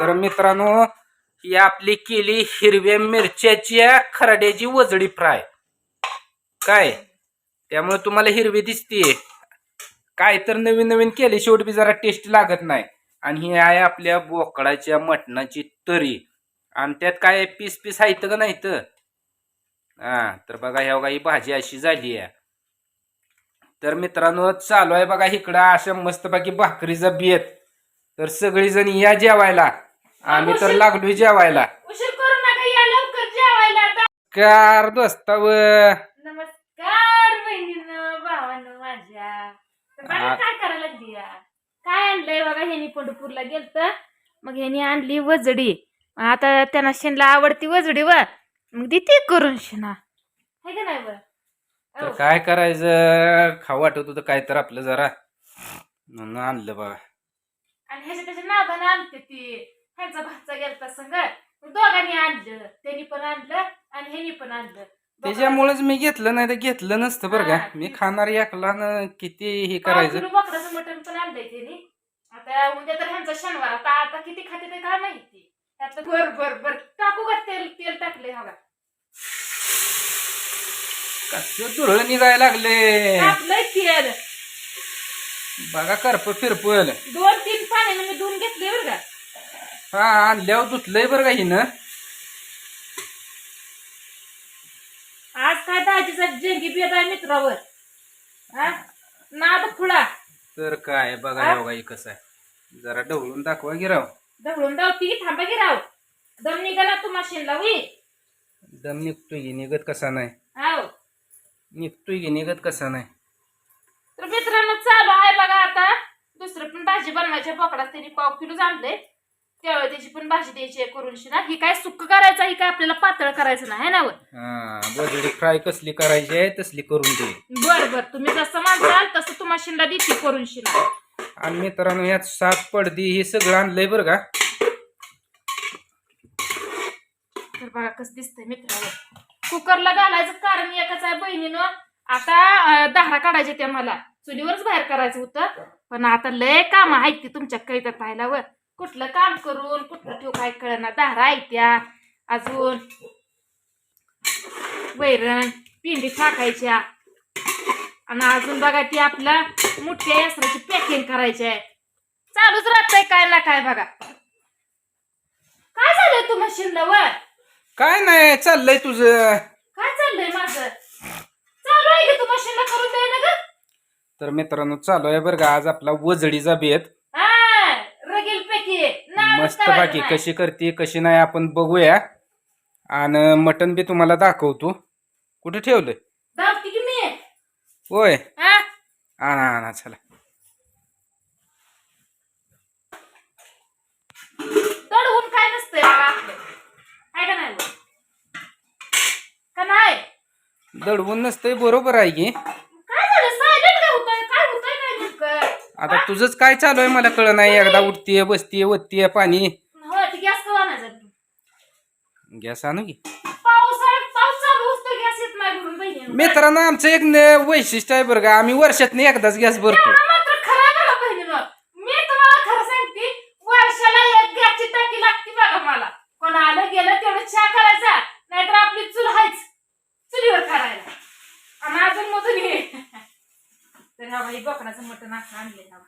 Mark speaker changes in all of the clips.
Speaker 1: तर मित्रांनो ही आपली केली हिरव्या मिरच्याची खरड्याची वजडी फ्राय. काय? त्यामुळे तुम्हाला हिरवी दिसतीये. काय तर नवीन नवीन केले शेवट बी जरा टेस्ट लागत नाही. आणि ही आहे आपल्या बोकडाच्या मटणाची तरी. आणि त्यात काय पीस पीस आहेत का नाही तर हा तर बघा ह्या बघा ही भाजी अशी झाली आहे. तर मित्रांनो चालू आहे बघा इकडं अशा मस्तपैकी भाकरीचा बेत तर सगळीजण या जेवायला. आम्ही तर लागलोय जेवायला.
Speaker 2: उशीर करू नका या लवकर जेवायला आता.
Speaker 1: कार दोस्ताव.
Speaker 2: नमस्कार बहिणीनं भावानं माझ्या. तर बघा
Speaker 1: आ-
Speaker 2: काय करायला लागली या? काय आणलंय बघा ह्यानी पंढरपूरला गेलत. मग ह्यानी आणली वजडी. आता त्यांना शेणला आवडती वजडी व. मग देते करून शेणा. है का नाही
Speaker 1: तर. काय करायचं? खाऊ वाटत होतं काय तर आपलं जरा. म्हणून आणलं बघा.
Speaker 2: आणि ह्याच्या त्याच्या नादानं आणते ती. ह्यांचा भाचा गेलता संग. दोघांनी आणलं. त्यांनी पण आणलं आणि ह्यानी पण आणलं.
Speaker 1: त्याच्यामुळेच मी घेतलं नाही तर घेतलं नसतं बरं का. मी खाणार एकला न किती हे करायचं?
Speaker 2: बोकडाचं मटण पण आणलंय त्यांनी. आता उद्या तर ह्यांचा शनिवार. आता आता किती खाते ते काय माहिती? त्यातलं बर बर बर टाकू का तेल? तेल टाकले हवा.
Speaker 1: कसं दुरळ निघायला लागले
Speaker 2: टाकलंय तेल.
Speaker 1: बघा करप फिरपल
Speaker 2: दोन तीन पाण्याने मी धुवून घेतले बरं का.
Speaker 1: हा आणल्यावर धुतलंय बरं का हिनं.
Speaker 2: आज काय दाजीचा जंगी बेद आहे मित्रावर? हा? नाद खुळा.
Speaker 1: तर काय बघा
Speaker 2: हा?
Speaker 1: बघा हे कसं आहे. जरा ढवळून दाखवा की राव.
Speaker 2: दगडून धावती थांबा की राव. दम निघाला तू मशीनला होई
Speaker 1: दम निघतोय की निघत कसा नाही?
Speaker 2: हाव.
Speaker 1: निघतोय की निघत कसा नाही?
Speaker 2: तर मित्रांनो चालू आहे बघा आता. दुसरं पण भाजी बनवायच्या बोकडात त्यांनी पाव किलो आणलंय त्यावेळी त्याची पण भाजी द्यायची आहे करून ना ही काय सुक्क करायचं ही काय आपल्याला पातळ करायचं नाही है ना वर?
Speaker 1: हा फ्राय कसली करायची आहे तसली करून दे.
Speaker 2: बर बर तुम्ही जसं म्हणताल तसं तुम्हाला शिंदा देते करून शिना
Speaker 1: आणि मित्रांनो यात सात पडदी हे सगळं आणलंय बरं का?
Speaker 2: तर बघा कसं दिसतंय मित्रांनो. कुकरला घालायचं कारण एकच आहे बहिणीनं. आता अं, दहारा काढायचे त्या मला. चुलीवरच बाहेर करायचं होतं. पण आता लय काम आहेत ती तुमच्या कळीत पाहिल्यावर कुठलं काम करून कुठलं ठेव काय कळना. दहारा आहेत त्या अजून वैरण पिंडी टाकायच्या आणि अजून बघा ती आपला मोठ्या यासराची पॅकिंग करायची आहे चालूच राहतंय काय ना काय बघा. काय झालंय तू मशीनला वर
Speaker 1: काय नाही चाललंय तुझं.
Speaker 2: काय चाललंय माझं? चालू आहे की तू मशीनला करून दे ना ग?
Speaker 1: तर मित्रांनो चालू आहे बरं का आज आपला वजडीचा बेत.
Speaker 2: नादच
Speaker 1: मस्त
Speaker 2: करायचं
Speaker 1: बाकी
Speaker 2: नाही.
Speaker 1: कशी करते कशी नाही आपण बघूया. आणि मटन बी तुम्हाला दाखवतो. कुठे ठेवलंय?
Speaker 2: धावती की मी?
Speaker 1: होय.
Speaker 2: हा?
Speaker 1: आणा आणा चला.
Speaker 2: दडवून काय नसतंय बघा आपलं. आहे का नाही? बघ? का नाही?
Speaker 1: दडवून नसतंय बरोबर आहे की
Speaker 2: काय झालं सायलेंट काय होतंय काय होतंय काय नेमकं
Speaker 1: आता तुझंच काय चालू आहे मला कळ नाही. एकदा उठतीये बसतीये वत्तीये पाणी.
Speaker 2: हो ती गॅस कवा नाही जात
Speaker 1: गॅस आणू की?
Speaker 2: पावसाळ्यात पाऊस चालू असतो गॅस येत नाही भरून बहिणी
Speaker 1: मित्रांनो आमचं एक न- वैशिष्ट्य आहे बरं का आम्ही वर्षातनं एकदाच गॅस भरतो
Speaker 2: एवढं मात्र खरं आहे बघा बहिणीनं. मी तुम्हाला खरं सांगते वर्षाला एक गॅसची टाकी लागते बघा मला कोण आलं गेलं तेवढं चहा करायचा नाहीतर आपली चूल आहेच चुलीवर करायला आणि अजून मधून हे तर हा बाई मटण असं आणले ना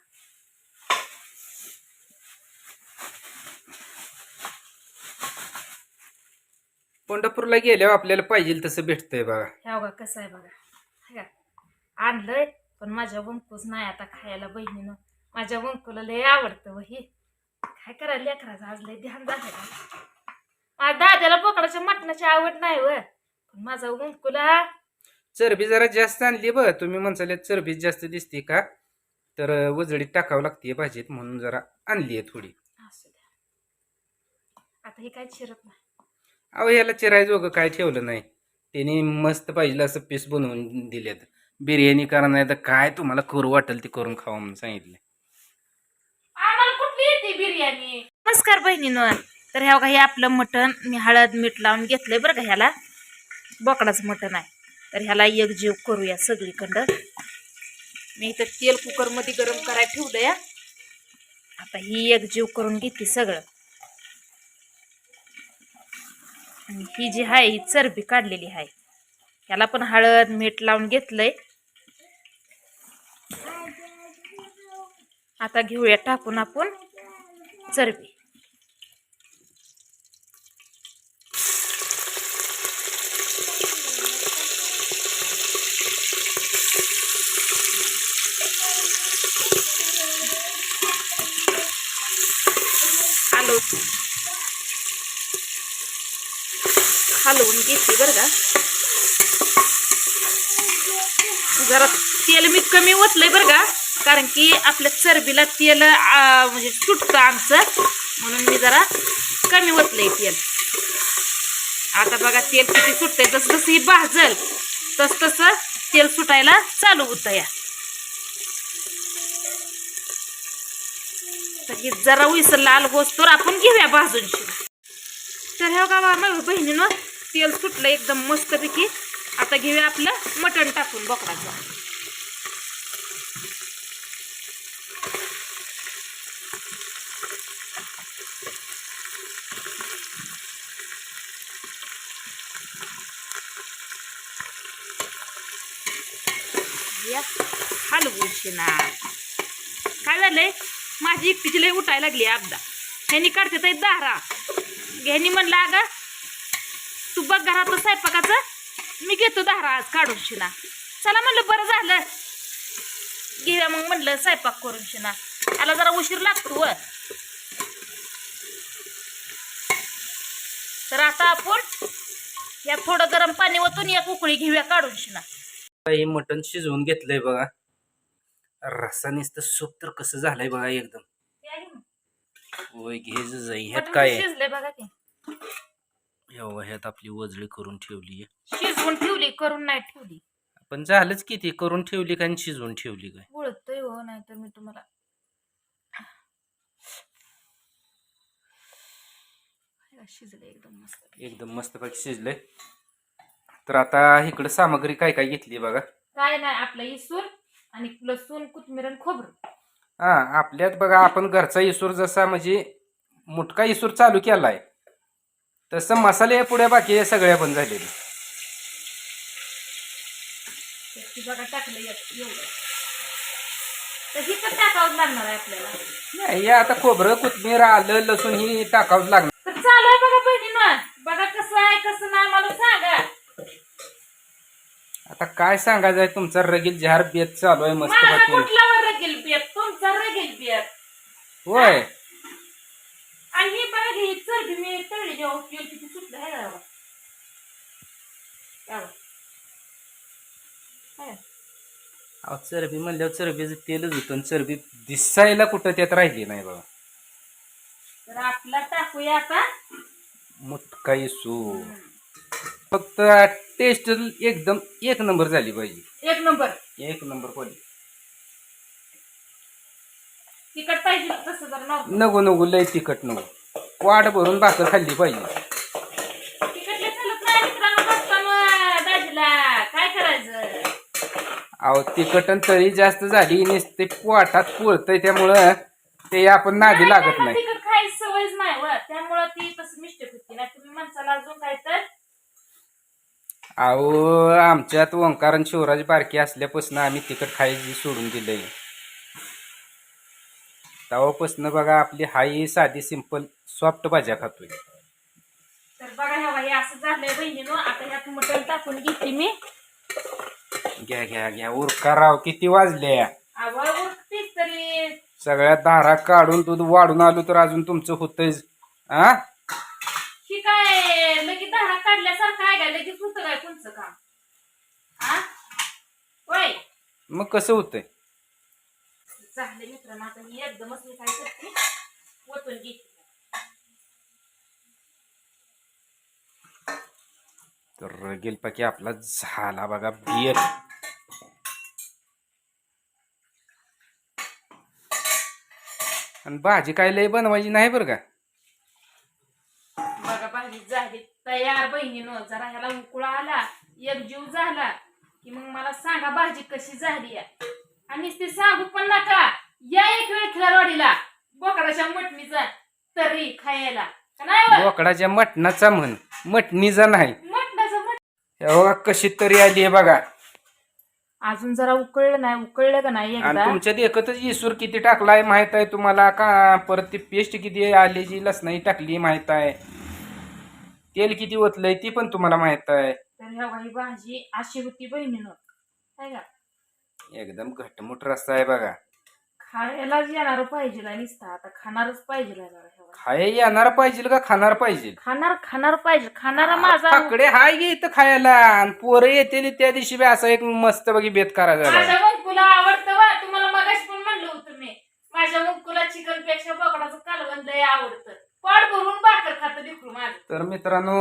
Speaker 1: पंढरपूरला गेल्यावर आपल्याला पाहिजे तसं भेटतंय बघा.
Speaker 2: ह्या बघा कसं आहे बघा. हे का? आणलंय पण माझ्या वंकूच नाही आता खायला बहिणीनं. माझ्या वंकूला लय आवडतं वही. काय करायला लेकराचं आज लय ध्यान झालं माझ्या दाद्याला बोकडाच्या मटणाची आवड नाही व. पण माझा वंकूला
Speaker 1: चरबी जरा जास्त आणली बघ. तुम्ही म्हणसाल चरबी जास्त दिसते का? तर वजडीत टाकावं लागते भाजीत म्हणून जरा आणली आहे थोडी.
Speaker 2: असू द्या. आता हे काय चिरत नाही.
Speaker 1: अहो याला चिरायजोगं काय ठेवलं नाही. त्याने मस्त पाहिजे असं पीस बनवून दिलेत. बिर्याणी करा नाही तर काय तुम्हाला करू वाटेल ते करून खावा म्हणून सांगितलं
Speaker 2: आम्हाला कुठली येते बिर्याणी? नमस्कार बहिणीनं. तर ह्या बघा हे आपलं मटण मी हळद मीठ लावून घेतलंय बरं का ह्याला. बोकडाचं मटण आहे. तर ह्याला एक जीव करूया सगळीकडं. मी इथं तेल कुकरमध्ये गरम करायला ठेवलं या आता ही एक जीव करून घेते सगळं. आणि ही जी आहे ही चरबी काढलेली आहे. याला पण हळद मीठ लावून घेतलंय. आता घेऊया टाकून आपण चरबी. हलवून घेते बरं का. जरा तेल मी कमी ओतलंय बरं का कारण की आपल्या चरबीला तेल म्हणजे सुटतं आमचं म्हणून मी जरा कमी ओतलंय तेल. आता बघा तेल किती सुटतंय जसं जसं ही भाजल तस तसं तेल सुटायला चालू होतं या. तर जरा उईसर लाल होस तर आपण घेऊया भाजून तर हे का मग बहिणीनं तेल सुटलं एकदम मस्तपैकी. आता घेऊया आपलं मटण टाकून बोकडाचं. या ना काय झालंय? माझी एकटीची लई उठायला लागली अगदा ह्यांनी काढते ताई दारा. ह्यांनी म्हणलं अगं तू बघ घरात स्वयंपाकाचं. मी घेतो दारा आज काढून शिना. चला म्हणलं बरं झालं. घेऊया मग म्हणलं स्वयंपाक करून शिना. त्याला जरा उशीर लागतो व. तर आता आपण या थोडं गरम पाणी वतून एक उकळी घेऊया काढून शिना.
Speaker 1: हे मटण शिजवून घेतलंय बघा. रस्सा नुसतं सूप तर कसं झालंय बघा एकदम. होय घे जाई ह्यात काय आहे?
Speaker 2: बघा की.
Speaker 1: ह्यात आपली वजळी करून ठेवली
Speaker 2: शिजवून ठेवली करून नाही ठेवली.
Speaker 1: पण झालंच किती करून ठेवली का आणि शिजवून ठेवली काय?
Speaker 2: बोलतोय हो नाही तर मी तुम्हाला. शिजले एकदम मस्त.
Speaker 1: एकदम मस्तपैकी शिजलंय. तर आता इकडे सामग्री काय काय घेतली बघा?
Speaker 2: काय नाही आपलं इसूर आणि लसूण कोथिंबीर आणि खोबरं.
Speaker 1: हा आपल्यात बघा आपण घरचा इसूर जसा म्हणजे मुटका इसूर चालू केलाय तसं मसाले पुढे बाकी हे सगळ्या पण झालेले.
Speaker 2: ती बघा टाकलं एक- एवढं. तर ही पण टाकावं लागणार आहे आपल्याला?
Speaker 1: नाही हे आता खोबरं कोथमीर आलं लसूण ही टाकावंच लागणार
Speaker 2: तर चालू आहे बघा बहिणीनं बघा कसं आहे कसं नाही मला सांगा
Speaker 1: आता काय सांगायचं आहे? तुमचा रगील जहार बेत चालू आहे मस्त
Speaker 2: माझा
Speaker 1: बाकी
Speaker 2: कुठला वर रगेल बेत? तुमचा रगेल बेत.
Speaker 1: होय.
Speaker 2: आणि ही बघा ही चरबी मी तळली जेव्हा तेल किती सुटलं. आहे का यावं. आहे.
Speaker 1: अहो चरबी म्हणल्यावर चरबीचं तेलच होतं आणि चरबी दिसायला कुठं त्यात राहिली नाही बाबा.
Speaker 2: तर आपला टाकूया आता.
Speaker 1: मुटका इसूर फक्त टेस्ट एकदम एक नंबर झाली पाहिजे.
Speaker 2: एक नंबर.
Speaker 1: एक नंबर क्वालिटी
Speaker 2: तिखट पाहिजे तसं जर नव्हतं
Speaker 1: नको नको लय तिखट नको. वाट भरून भाकर खाल्ली पाहिजे.
Speaker 2: तिखट लय चालत नाही मित्रांनो बसताना दाजीला. काय करायचं?
Speaker 1: अहो तिखट तळी जास्त झाली नुसते पोटात पोळतंय त्यामुळं ते आपण नादी लागत नाही.
Speaker 2: तिखट खायची सवयच नाही व. त्यामुळं ती तसं मिस्टेक होती नाही. तुम्ही माणसाला अजून काय
Speaker 1: अहो आमच्यात ओंकार आणि शिवराज बारकी असल्यापासून आम्ही तिखट खायची सोडून दिलंय. तेव्हापासून बघा आपली हाई साधी सिंपल सॉफ्ट भाज्या खातोय.
Speaker 2: तर बघा ह्या असं झालंय बहिणीनं. आता ह्यात मटण टाकून घेतली मी.
Speaker 1: घ्या घ्या घ्या. उरका राव किती वाजल्या?
Speaker 2: आवड उरतीच तरी.
Speaker 1: सगळ्या दारा काढून दूध वाढून आलो तर अजून तुमचं होतंयच. आ?
Speaker 2: ही काय लगेच धारा काढल्यासारखं आहे काय लगेच होतं काय काम? हा होय.
Speaker 1: मग कसं होतंय?
Speaker 2: झाले मित्रांनो आता मी एकदमच मी काय करते? ओतून घेते.
Speaker 1: तर रगेल पाकी आपला झाला बघा बियर. आणि भाजी काय लय बनवायची नाही बरं का?
Speaker 2: झाली तयार बहिणीनं जरा ह्याला उकळा आला एक जीव झाला की मग मला सांगा भाजी कशी झाली आणि ते सांगू पण नका या एक वेळ खिलारवाडीला बोकडाच्या मटणीचा तरी खायला. नाही होय?
Speaker 1: बोकडाच्या मटणाचा म्हण मटणीचा नाही.
Speaker 2: मटणाचं मट-
Speaker 1: हे बघा कशी तरी आली आहे बघा.
Speaker 2: अजून जरा उकळलं नाही उकळलं का नाही
Speaker 1: आणि तुमच्यात एकतच इसूर किती टाकलाय माहीत आहे तुम्हाला? का परत ती पेस्ट किती आल्याची लसणाई टाकली माहीत आहे? तेल किती ओतलंय ती पण तुम्हाला माहीत आहे.
Speaker 2: तर भाजी अशी होती बहिणीनं. काय का?
Speaker 1: एकदम घटमुट रस्ता आहे बघा.
Speaker 2: खायलाच येणार पाहिजे नुसता. आता खाणारच पाहिजे.
Speaker 1: खाय येणार पाहिजे का खाणार पाहिजे?
Speaker 2: खाणार खाणार पाहिजे. खाणारा माझा
Speaker 1: फाकडे हाय गे इथं खायला. आणि पोरं येते त्या दिवशी बी असा एक मस्त बघी बेत करायचा
Speaker 2: माझ्या मुंकुला आवडतं वा तुम्हाला मगाशी पण म्हणलं होतं मी. माझ्या मुंकुला चिकनपेक्षा बोकडाचं कालवण लय आवडतं. पोट भरून भाकर खात लिकरू माझं.
Speaker 1: तर मित्रांनो